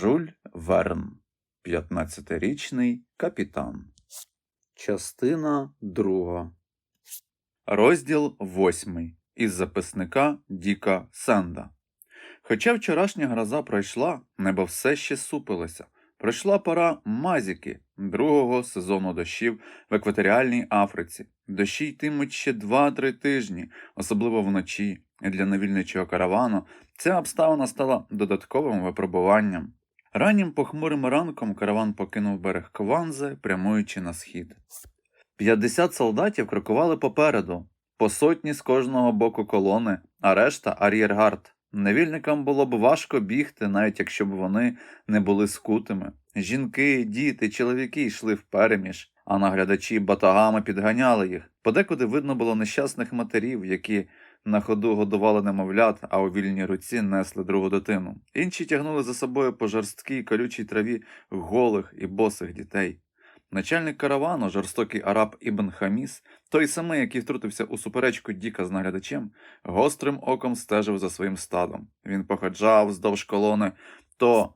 Жуль Верн, 15-річний капітан. Частина 2. Розділ 8. Із записника Діка Сенда. Хоча вчорашня гроза пройшла, небо все ще супилося. Пройшла пора мазіки другого сезону дощів в екваторіальній Африці. Дощі йтимуть ще 2-3 тижні, особливо вночі. І для навільничого каравану ця обставина стала додатковим випробуванням. Раннім похмурим ранком караван покинув берег Кванзе, прямуючи на схід. 50 солдатів крокували попереду, по сотні з кожного боку колони, а решта ар'єргард. Невільникам було б важко бігти, навіть якщо б вони не були скутими. Жінки, діти, чоловіки йшли впереміж, а наглядачі батагами підганяли їх. Подекуди видно було нещасних матерів, які на ходу годували немовлят, а у вільній руці несли другу дитину. Інші тягнули за собою по жорсткій колючій траві голих і босих дітей. Начальник каравану, жорстокий араб Ібн Хаміс, той самий, який втрутився у суперечку Діка з наглядачем, гострим оком стежив за своїм стадом. Він походжав вздовж колони, то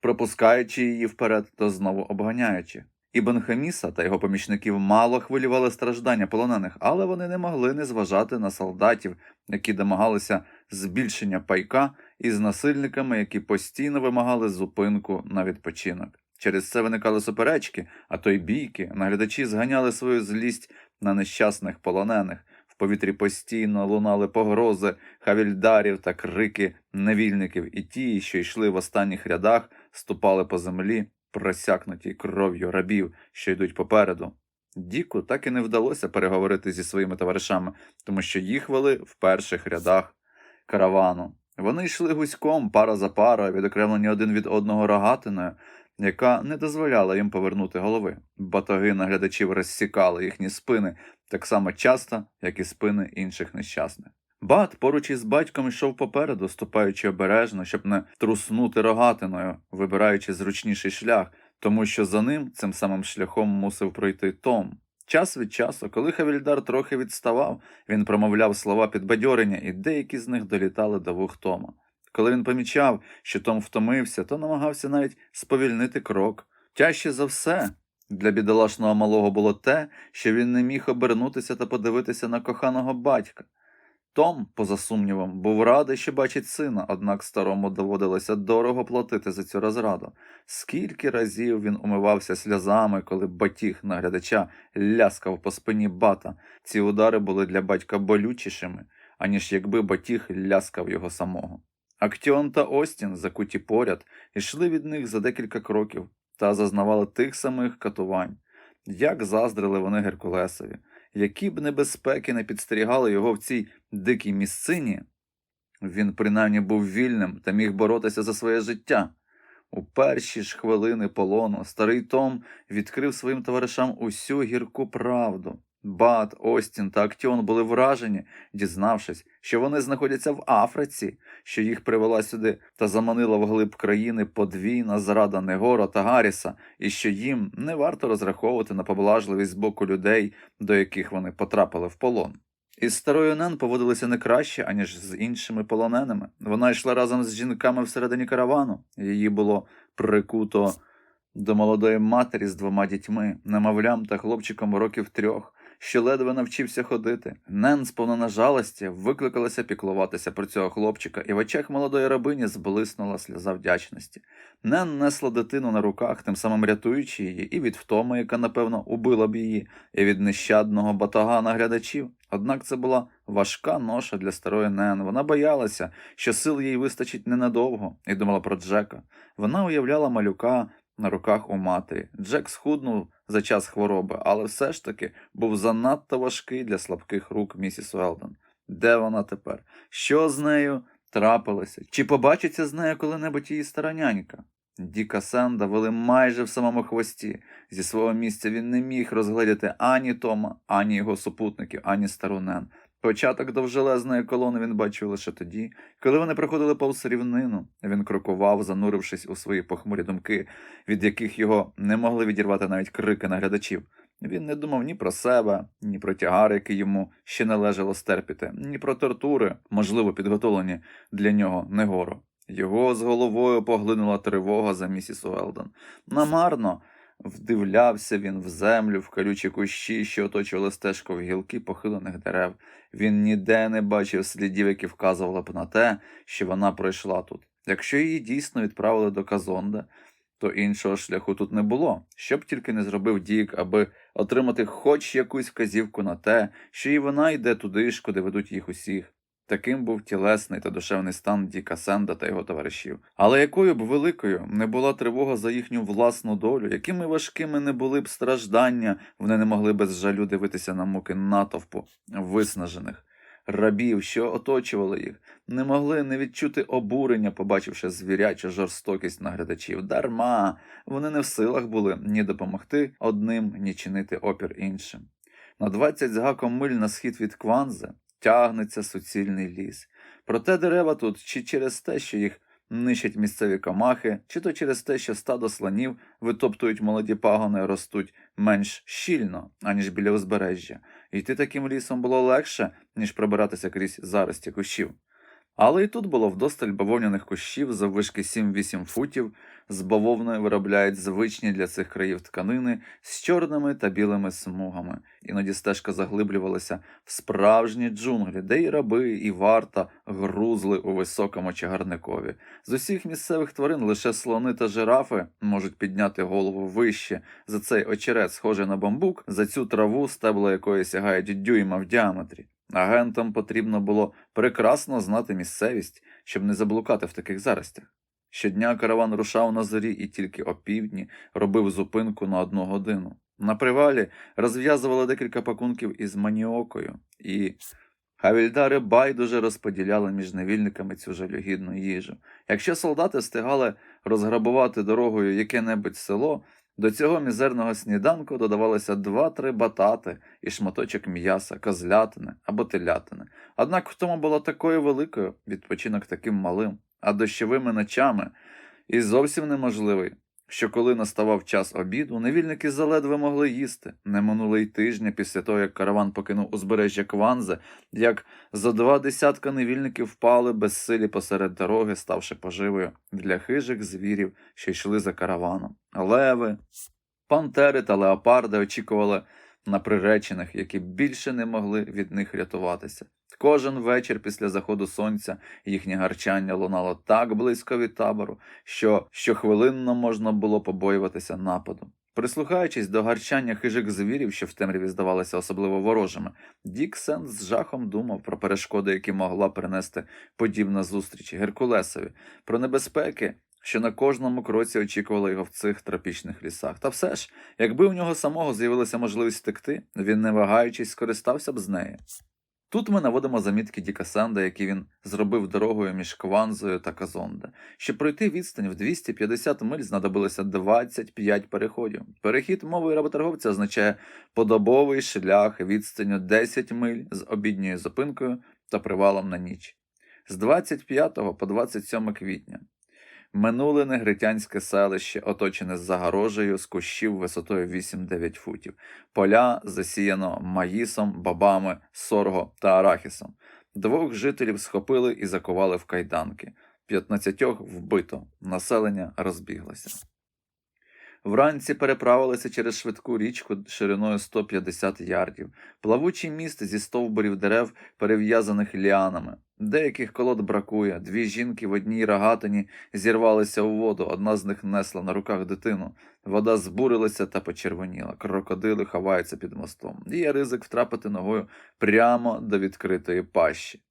пропускаючи її вперед, то знову обганяючи. Ібн Хаміса та його помічників мало хвилювали страждання полонених, але вони не могли не зважати на солдатів, які домагалися збільшення пайка, і з насильниками, які постійно вимагали зупинку на відпочинок. Через це виникали суперечки, а то й бійки. Наглядачі зганяли свою злість на нещасних полонених. В повітрі постійно лунали погрози хавільдарів та крики невільників, і ті, що йшли в останніх рядах, ступали по землі, просякнуті кров'ю рабів, що йдуть попереду. Діку так і не вдалося переговорити зі своїми товаришами, тому що їх вели в перших рядах каравану. Вони йшли гуськом, пара за парою, відокремлені один від одного рогатиною, яка не дозволяла їм повернути голови. Батаги наглядачів розсікали їхні спини так само часто, як і спини інших нещасних. Бат поруч із батьком йшов попереду, ступаючи обережно, щоб не труснути рогатиною, вибираючи зручніший шлях, тому що за ним цим самим шляхом мусив пройти Том. Час від часу, коли Хавільдар трохи відставав, він промовляв слова підбадьорення, і деякі з них долітали до вух Тома. Коли він помічав, що Том втомився, то намагався навіть сповільнити крок. Тяжче за все для бідолашного малого було те, що він не міг обернутися та подивитися на коханого батька. Том, поза сумнівом, був радий, що бачить сина, однак старому доводилося дорого платити за цю розраду. Скільки разів він умивався сльозами, коли батіг наглядача ляскав по спині бата. Ці удари були для батька болючішими, аніж якби батіг ляскав його самого. Актіон та Остін, закуті поряд, йшли від них за декілька кроків та зазнавали тих самих катувань. Як заздрили вони Геркулесові, які б небезпеки не підстерігали його в цій дикій місцині, він принаймні був вільним та міг боротися за своє життя. У перші ж хвилини полону старий Том відкрив своїм товаришам усю гірку правду. Бат, Остін та Актіон були вражені, дізнавшись, що вони знаходяться в Африці, що їх привела сюди та заманила вглиб країни подвійна зрада Негора та Гарріса, і що їм не варто розраховувати на поблажливість з боку людей, до яких вони потрапили в полон. Із старою Нен поводилися не краще, аніж з іншими полоненими. Вона йшла разом з жінками всередині каравану. Її було прикуто до молодої матері з двома дітьми, немовлям та хлопчиком років трьох що ледве навчився ходити. Нен, сповнена жалості, викликалася піклуватися про цього хлопчика, і в очах молодої рабині зблиснула сльоза вдячності. Нен несла дитину на руках, тим самим рятуючи її, і від втоми, яка, напевно, убила б її, і від нещадного батага наглядачів. Однак це була важка ноша для старої Нен. Вона боялася, що сил їй вистачить ненадовго, і думала про Джека. Вона уявляла малюка на руках у матері. Джек схуднув за час хвороби, але все ж таки був занадто важкий для слабких рук місіс Уелдон. Де вона тепер? Що з нею трапилося? Чи побачиться з нею коли-небудь її стара нянька? Діка Сенда вели майже в самому хвості. Зі свого місця він не міг розглядіти ані Тома, ані його супутників, ані стару Нен. Початок довжелезної колони він бачив лише тоді, коли вони проходили повз рівнину. Він крокував, занурившись у свої похмурі думки, від яких його не могли відірвати навіть крики наглядачів. Він не думав ні про себе, ні про тягар, який йому ще належало стерпіти, ні про тортури, можливо, підготовлені для нього негору. Його з головою поглинула тривога за місіс Уелдон. Намарно вдивлявся він в землю, в колючі кущі, що оточували стежку в гілки похилених дерев. Він ніде не бачив слідів, які вказували б на те, що вона пройшла тут. Якщо її дійсно відправили до Казонда, то іншого шляху тут не було. Що б тільки не зробив Дік, аби отримати хоч якусь вказівку на те, що і вона йде туди ж, куди ведуть їх усіх. Таким був тілесний та душевний стан Діка Сенда та його товаришів. Але якою б великою не була тривога за їхню власну долю, якими важкими не були б страждання, вони не могли без жалю дивитися на муки натовпу виснажених. Рабів, що оточували їх, не могли не відчути обурення, побачивши звірячу жорстокість наглядачів. Дарма вони не в силах були ні допомогти одним, ні чинити опір іншим. На 20 з гаком миль на схід від Кванзи тягнеться суцільний ліс. Проте дерева тут чи через те, що їх нищать місцеві комахи, чи то через те, що стадо слонів витоптують молоді пагони, ростуть менш щільно, аніж біля узбережжя. Йти таким лісом було легше, ніж пробиратися крізь зарості кущів. Але і тут було вдосталь бавовняних кущів заввишки 7-8 футів, з бавовною виробляють звичні для цих країв тканини з чорними та білими смугами. Іноді стежка заглиблювалася в справжні джунглі, де і раби, і варта грузли у високому чагарникові. З усіх місцевих тварин лише слони та жирафи можуть підняти голову вище за цей очерет, схожий на бамбук, за цю траву, стебла якої сягають дюйма в діаметрі. Агентам потрібно було прекрасно знати місцевість, щоб не заблукати в таких заростях. Щодня караван рушав на зорі і тільки опівдні робив зупинку на одну годину. На привалі розв'язували декілька пакунків із маніокою, і хавільдари байдуже розподіляли між невільниками цю жалюгідну їжу. Якщо солдати встигали розграбувати дорогою яке-небудь село, до цього мізерного сніданку додавалося два-три батати і шматочок м'яса, козлятини або телятини. Однак в тому було такою великою відпочинок таким малим, а дощовими ночами і зовсім неможливий, що коли наставав час обіду, невільники заледве могли їсти. Не минуло й тижня після того, як караван покинув узбережжя Кванзи, як за два десятка невільників впали безсилі посеред дороги, ставши поживою для хижих звірів, що йшли за караваном. Леви, пантери та леопарди очікували на приречених, які більше не могли від них рятуватися. Кожен вечір після заходу сонця їхнє гарчання лунало так близько від табору, що щохвилинно можна було побоюватися нападу. Прислухаючись до гарчання хижих звірів, що в темряві здавалися особливо ворожими, Дік Сен з жахом думав про перешкоди, які могла принести подібна зустріч Геркулесові, про небезпеки, що на кожному кроці очікували його в цих тропічних лісах. Та все ж, якби у нього самого з'явилася можливість втекти, він, не вагаючись, скористався б з неї. Тут ми наводимо замітки Діка Сенда, які він зробив дорогою між Кванзою та Казонде. Щоб пройти відстань в 250 миль знадобилося 25 переходів. Перехід мовою работорговця означає подобовий шлях відстанню 10 миль з обідньою зупинкою та привалом на ніч. З 25 по 27 квітня минуле негритянське селище, оточене загорожею з кущів висотою 8-9 футів. Поля засіяно маїсом, бабами, сорго та арахісом. Двох жителів схопили і закували в кайданки. П'ятнадцятьох вбито, населення розбіглося. Вранці переправилися через швидку річку шириною 150 ярдів, плавучий міст зі стовбурів дерев, перев'язаних ліанами. Деяких колод бракує. Дві жінки в одній рогатині зірвалися у воду, одна з них несла на руках дитину. Вода збурилася та почервоніла. Крокодили ховаються під мостом. Є ризик втрапити ногою прямо до відкритої пащі.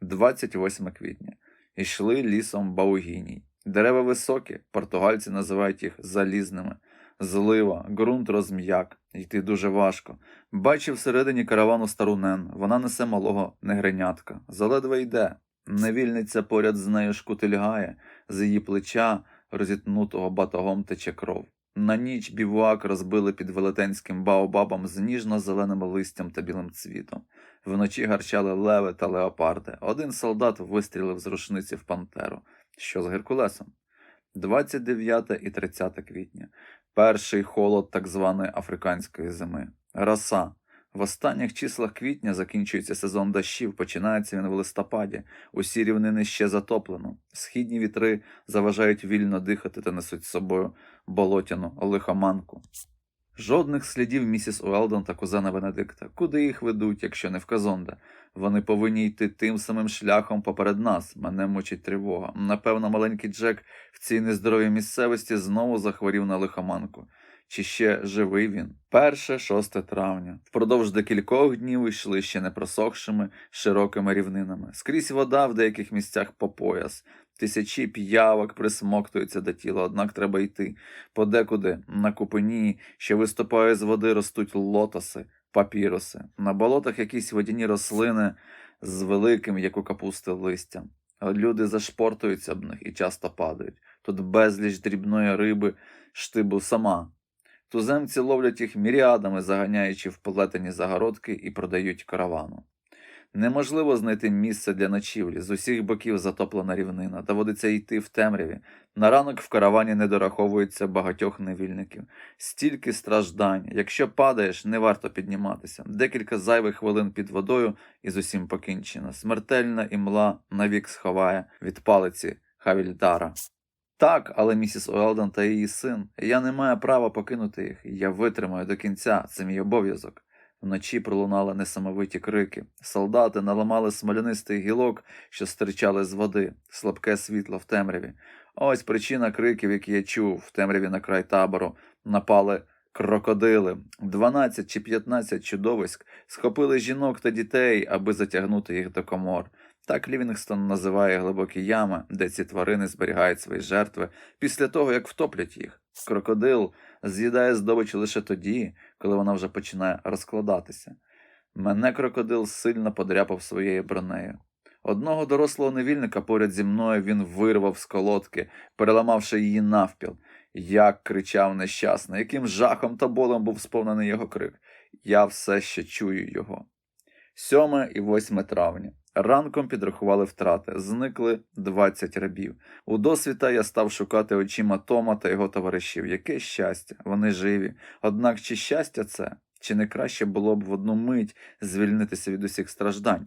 28 квітня. Йшли лісом Баугіній. Дерева високі, португальці називають їх залізними. Злива, ґрунт розм'як, йти дуже важко. Бачив всередині каравану стару Нен, вона несе малого негринятка. Заледве йде. Невільниця поряд з нею шкутильгає, з її плеча, розітнутого батогом тече кров. На ніч бівуак розбили під велетенським баобабом з ніжно-зеленим листям та білим цвітом. Вночі гарчали леви та леопарди. Один солдат вистрілив з рушниці в пантеру. Що з Геркулесом? 29 і 30 квітня. Перший холод так званої африканської зими. Роса. В останніх числах квітня закінчується сезон дощів, починається він в листопаді. Усі рівнини ще затоплено. Східні вітри заважають вільно дихати та несуть з собою болотяну лихоманку. Жодних слідів місіс Уелдон та кузена Бенедикта. Куди їх ведуть, якщо не в Казонде? Вони повинні йти тим самим шляхом поперед нас. Мене мучить тривога. Напевно, маленький Джек в цій нездоровій місцевості знову захворів на лихоманку. Чи ще живий він? Перше, 6 травня. Впродовж декількох днів йшли ще не просохшими широкими рівнинами. Скрізь вода в деяких місцях по пояс. Тисячі п'явок присмоктуються до тіла, однак треба йти. Подекуди на купині, що виступає з води, ростуть лотоси, папіроси. На болотах якісь водяні рослини з великим, як у капусти, листям. Люди зашпортуються об них і часто падають. Тут безліч дрібної риби, штибу сама. Туземці ловлять їх міріадами, заганяючи в плетені загородки і продають каравану. Неможливо знайти місце для ночівлі, з усіх боків затоплена рівнина, доводиться йти в темряві. На ранок в каравані не дораховується багатьох невільників. Стільки страждань. Якщо падаєш, не варто підніматися. Декілька зайвих хвилин під водою і з усім покінчено. Смертельна імла навік сховає від палиці Хавільдара. Так, але місіс Уелдон та її син, я не маю права покинути їх. Я витримаю до кінця, це мій обов'язок. Вночі пролунали несамовиті крики. Солдати наламали смолянистий гілок, що стирчали з води, слабке світло в темряві. Ось причина криків, які я чув в темряві на край табору. Напали крокодили. Дванадцять чи п'ятнадцять чудовиськ схопили жінок та дітей, аби затягнути їх до комор. Так Лівінгстон називає глибокі ями, де ці тварини зберігають свої жертви після того, як втоплять їх. Крокодил з'їдає здобич лише тоді, коли вона вже починає розкладатися. Мене крокодил сильно подряпав своєю бронею. Одного дорослого невільника поряд зі мною він вирвав з колодки, переламавши її навпіл. Як кричав нещасний, яким жахом та болем був сповнений його крик. Я все ще чую його. 7 і 8 травня. Ранком підрахували втрати, зникли 20 рабів. У досвіта я став шукати очима Тома та його товаришів. Яке щастя, вони живі. Однак чи щастя це, чи не краще було б в одну мить звільнитися від усіх страждань?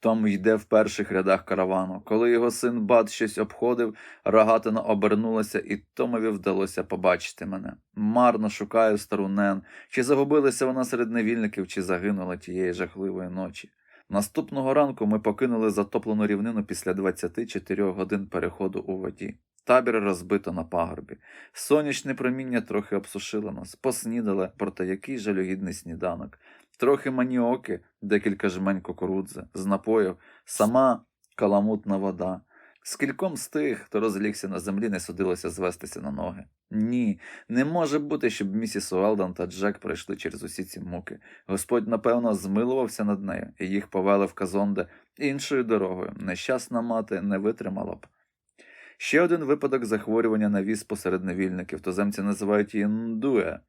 Том йде в перших рядах каравану. Коли його син Бат щось обходив, рогатина обернулася, і Томові вдалося побачити мене. Марно шукаю стару Нен, чи загубилася вона серед невільників, чи загинула тієї жахливої ночі. Наступного ранку ми покинули затоплену рівнину після 24 годин переходу у воді. Табір розбито на пагорбі. Сонячне проміння трохи обсушило нас, поснідали, проте який жалюгідний сніданок. Трохи маніоки, декілька жмень кукурудзи, з напоїв, сама каламутна вода. Скільком з тих, хто розлігся на землі, не судилося звестися на ноги. Ні, не може бути, щоб місіс Уелдон та Джек пройшли через усі ці муки. Господь, напевно, змилувався над нею, і їх повели в Казонде іншою дорогою. Нещасна мати не витримала б. Ще один випадок захворювання на віз посеред невільників. Туземці називають її Ндуе.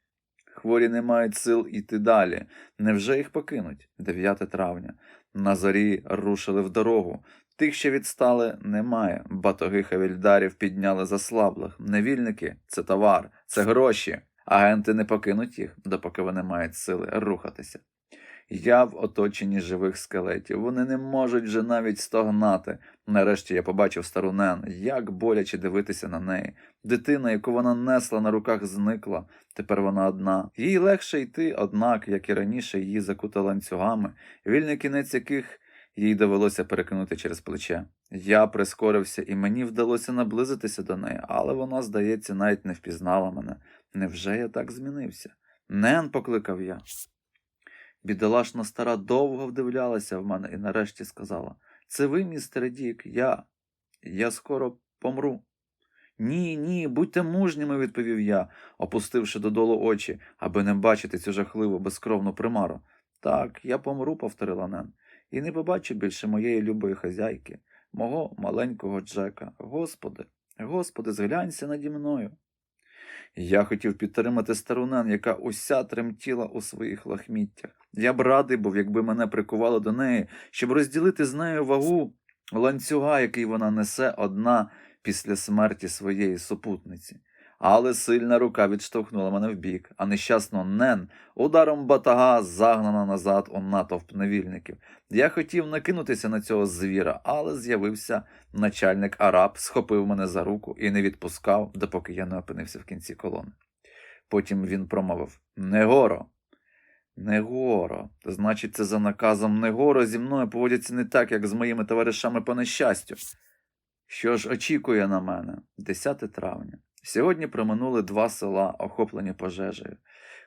Хворі не мають сил іти далі. Невже їх покинуть? 9 травня. На зорі рушили в дорогу. Тих, що відстали, немає. Батоги хавільдарів підняли заслаблих. Невільники це товар, це гроші. Агенти не покинуть їх, допоки вони мають сили рухатися. Я в оточенні живих скелетів. Вони не можуть вже навіть стогнати. Нарешті я побачив стару Нен, як боляче дивитися на неї. Дитина, яку вона несла на руках, зникла. Тепер вона одна. Їй легше йти, однак, як і раніше, її закута ланцюгами, вільний кінець яких їй довелося перекинути через плече. Я прискорився, і мені вдалося наблизитися до неї, але вона, здається, навіть не впізнала мене. Невже я так змінився? Нен, покликав я. Бідолашна стара довго вдивлялася в мене і нарешті сказала: Це ви, містер Дік, я. Я скоро помру. Ні, ні, будьте мужніми, відповів я, опустивши додолу очі, аби не бачити цю жахливу безкровну примару. Так, я помру, повторила Нен, і не побачу більше моєї любої хазяйки, мого маленького Джека. Господи, Господи, зглянься наді мною. Я хотів підтримати стару Нен, яка уся тремтіла у своїх лахміттях. Я б радий був, якби мене прикувало до неї, щоб розділити з нею вагу ланцюга, який вона несе одна після смерті своєї супутниці. Але сильна рука відштовхнула мене вбік, а нещасно Нен ударом батага загнана назад у натовп невільників. Я хотів накинутися на цього звіра, але з'явився начальник араб, схопив мене за руку і не відпускав, допоки я не опинився в кінці колони. Потім він промовив Негоро. Негоро. Значить, це за наказом Негоро зі мною поводяться не так, як з моїми товаришами по нещастю. Що ж очікує на мене? 10 травня. Сьогодні проминули два села, охоплені пожежею.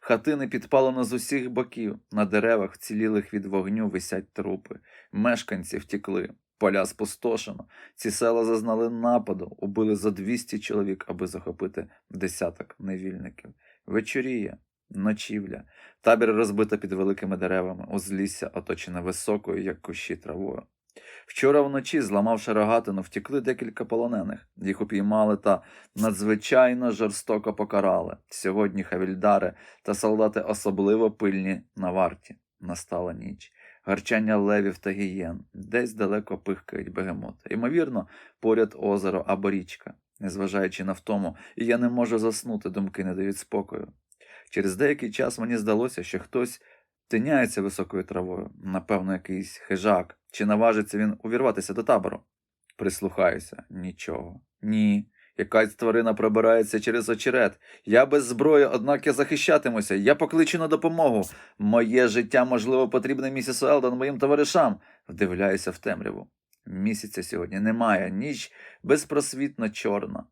Хатини підпалено з усіх боків, на деревах, вцілілих від вогню, висять трупи. Мешканці втікли, поля спустошено. Ці села зазнали нападу, убили за 200 чоловік, аби захопити десяток невільників. Вечоріє, ночівля. Табір розбито під великими деревами, узлісся оточене високою, як кущі травою. Вчора вночі, зламавши рогатину, втекли декілька полонених. Їх упіймали та надзвичайно жорстоко покарали. Сьогодні хавільдари та солдати особливо пильні на варті. Настала ніч. Гарчання левів та гієн. Десь далеко пихкають бегемоти. Ймовірно, поряд озеро або річка. Незважаючи на втому, і я не можу заснути, думки не дають спокою. Через деякий час мені здалося, що хтось тиняється високою травою, напевно, якийсь хижак, чи наважиться він увірватися до табору. Прислухаюся, нічого. Ні. Якась тварина пробирається через очерет. Я без зброї, однак я захищатимуся. Я покличу на допомогу. Моє життя, можливо, потрібне місіс Елдон моїм товаришам. Вдивляюся в темряву. Місяця сьогодні немає, ніч безпросвітно чорна.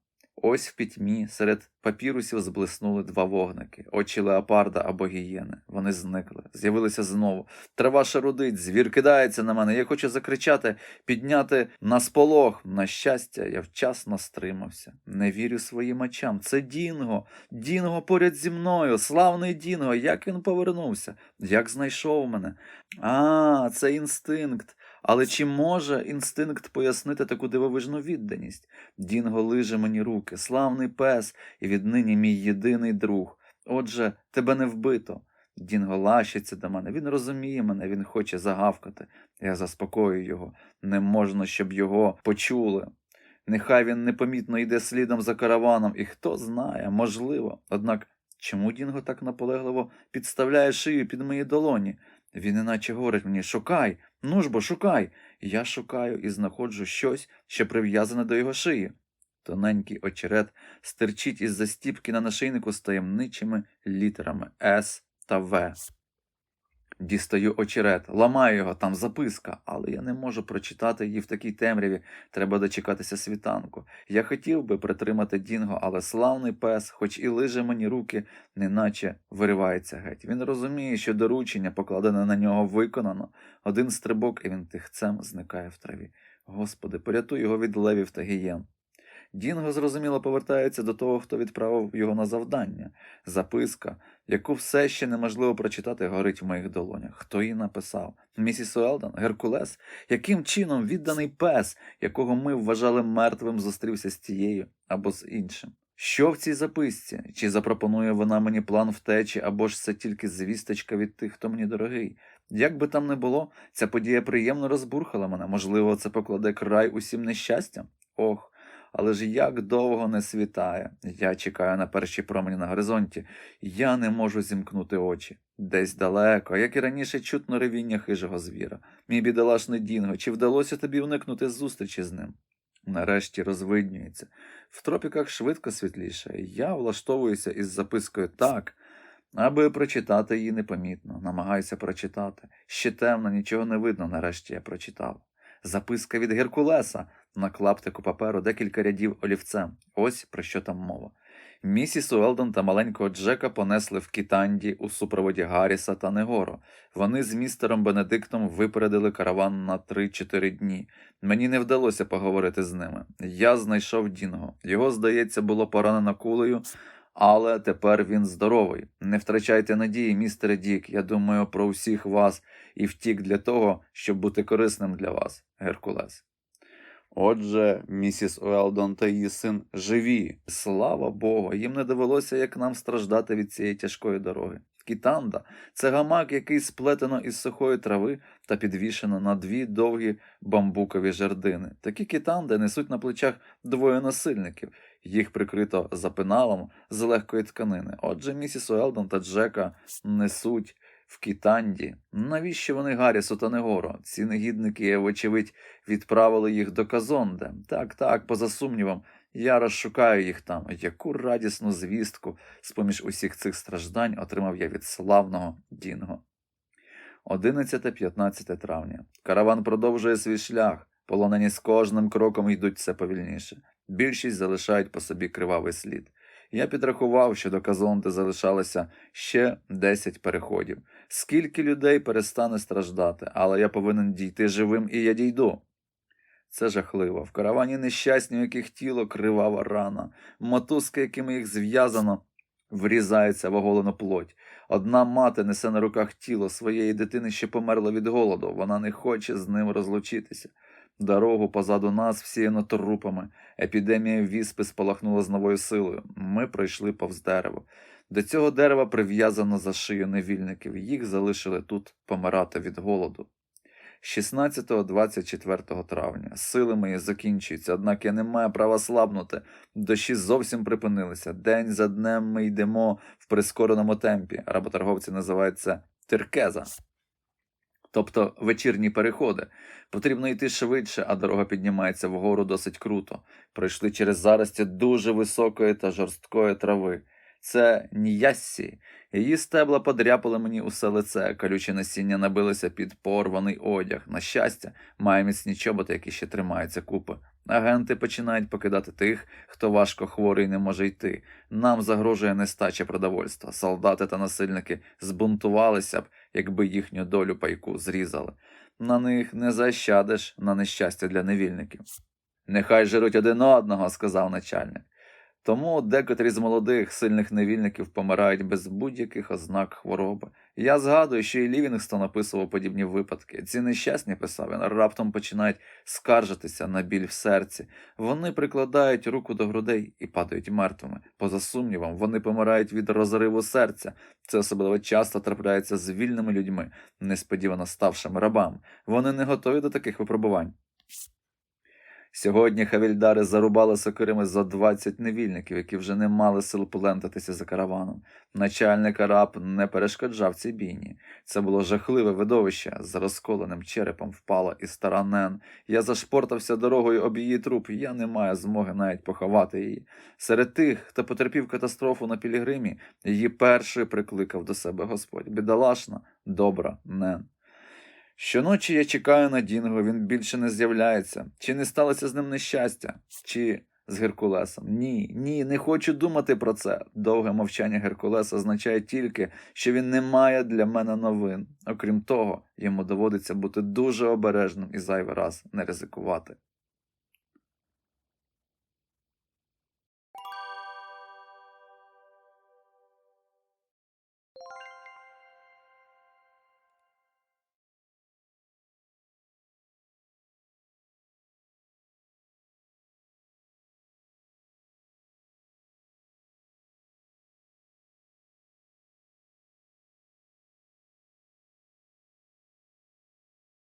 Ось в пітьмі серед папірусів зблиснули два вогники, очі леопарда або гієни. Вони зникли, з'явилися знову. Трава шарудить, звір кидається на мене. Я хочу закричати, підняти на сполох. На щастя, я вчасно стримався. Не вірю своїм очам. Це Дінго. Дінго поряд зі мною. Славний Дінго. Як він повернувся? Як знайшов мене? А, це інстинкт. Але чи може інстинкт пояснити таку дивовижну відданість? Дінго лиже мені руки, славний пес, і віднині мій єдиний друг. Отже, тебе не вбито. Дінго лащиться до мене, він розуміє мене, він хоче загавкати. Я заспокоюю його. Не можна, щоб його почули. Нехай він непомітно йде слідом за караваном, і хто знає, можливо. Однак чому Дінго так наполегливо підставляє шию під мої долоні? Він іначе говорить мені шукай, ну ж бо шукай. Я шукаю і знаходжу щось, що прив'язане до його шиї. Тоненький очерет стирчить із застіпки на нашийнику з таємничими літерами С та В. Дістаю очерет, ламаю його, там записка, але я не можу прочитати її в такій темряві, треба дочекатися світанку. Я хотів би притримати Дінго, але славний пес, хоч і лиже мені руки, неначе виривається геть. Він розуміє, що доручення, покладене на нього, виконано. Один стрибок, і він тихцем зникає в траві. Господи, порятуй його від левів та гієн. Дінго, зрозуміло, повертається до того, хто відправив його на завдання. Записка, яку все ще неможливо прочитати, горить в моїх долонях. Хто її написав? Місіс Уелдон? Геркулес? Яким чином відданий пес, якого ми вважали мертвим, зустрівся з тією або з іншим? Що в цій записці? Чи запропонує вона мені план втечі, або ж це тільки звісточка від тих, хто мені дорогий? Як би там не було, ця подія приємно розбурхала мене. Можливо, це покладе край усім нещастям? Ох, але ж як довго не світає. Я чекаю на перші промені на горизонті. Я не можу зімкнути очі. Десь далеко, як і раніше, чутно ревіння хижого звіра. Мій бідолашний Дінго, чи вдалося тобі уникнути зустрічі з ним? Нарешті розвиднюється. В тропіках швидко світліше. Я влаштовуюся із запискою так, аби прочитати її непомітно. Намагаюся прочитати. Ще темно, нічого не видно, нарешті я прочитав. Записка від Геркулеса на клаптику паперу декілька рядів олівцем. Ось про що там мова. Місіс Уелдон та маленького Джека понесли в Кітанді у супроводі Гарріса та Негоро. Вони з містером Бенедиктом випередили караван на 3-4 дні. Мені не вдалося поговорити з ними. Я знайшов Дінго. Його, здається, було поранено кулею, але тепер він здоровий. Не втрачайте надії, містере Дік. Я думаю про усіх вас і втік для того, щоб бути корисним для вас, Геркулес. Отже, місіс Уелдон та її син живі. Слава Богу, їм не довелося, як нам страждати від цієї тяжкої дороги. Кітанда це гамак, який сплетено із сухої трави та підвішено на дві довгі бамбукові жердини. Такі кітанди несуть на плечах двоє насильників. Їх прикрито запиналом з легкої тканини. Отже, місіс Уелдон та Джека несуть в Кітанді. Навіщо вони Гаррісу та Негоро? Ці негідники, вочевидь, відправили їх до Казонде. Так, так, поза сумнівом, я розшукаю їх там. Яку радісну звістку з-поміж усіх цих страждань отримав я від славного Дінго. 11-15 травня. Караван продовжує свій шлях. Полонені з кожним кроком йдуть все повільніше. Більшість залишають по собі кривавий слід. Я підрахував, що до Казонди залишалося ще 10 переходів. Скільки людей перестане страждати, але я повинен дійти живим і я дійду. Це жахливо. В каравані нещасні, у яких тіло кривава рана, мотузки, якими їх зв'язано, врізається в оголену плоть. Одна мати несе на руках тіло своєї дитини, що померла від голоду. Вона не хоче з ним розлучитися. Дорогу позаду нас всіяно трупами. Епідемія віспи спалахнула з новою силою. Ми пройшли повз дерево. До цього дерева прив'язано за шию невільників. Їх залишили тут помирати від голоду. 16-24 травня. Сили мої закінчуються, однак я не маю права слабнути. Дощі зовсім припинилися. День за днем ми йдемо в прискореному темпі. Работорговці називають це тиркеза. Тобто вечірні переходи. Потрібно йти швидше, а дорога піднімається вгору досить круто. Пройшли через зарості дуже високої та жорсткої трави. Це ніяссі. Її стебла подряпали мені усе лице, колюче насіння набилося під порваний одяг. На щастя, має міцні чоботи, які ще тримаються купи. Агенти починають покидати тих, хто важко хворий не може йти. Нам загрожує нестача продовольства. Солдати та насильники збунтувалися б, якби їхню долю пайку зрізали. На них не защадиш на нещастя для невільників. Нехай жируть один одного, сказав начальник. Тому декотрі з молодих, сильних невільників помирають без будь-яких ознак хвороби. Я згадую, що і Лівінгстон описував подібні випадки. Ці нещасні писав він, раптом починають скаржитися на біль в серці. Вони прикладають руку до грудей і падають мертвими. Поза сумнівом, вони помирають від розриву серця. Це особливо часто трапляється з вільними людьми, несподівано ставшими рабами. Вони не готові до таких випробувань. Сьогодні хавільдари зарубали сокирами за 20 невільників, які вже не мали сил плентатися за караваном. Начальник араб не перешкоджав цій бійні. Це було жахливе видовище. З розколеним черепом впала і стара Нен. Я зашпортався дорогою об її труп, я не маю змоги навіть поховати її. Серед тих, хто потерпів катастрофу на Пілігримі, її перший прикликав до себе Господь. Бідолашна, добра Нен. Щоночі я чекаю на Дінго, він більше не з'являється. Чи не сталося з ним нещастя? Чи з Геркулесом? Ні, ні, не хочу думати про це. Довге мовчання Геркулеса означає тільки, що він не має для мене новин. Окрім того, йому доводиться бути дуже обережним і зайвий раз не ризикувати.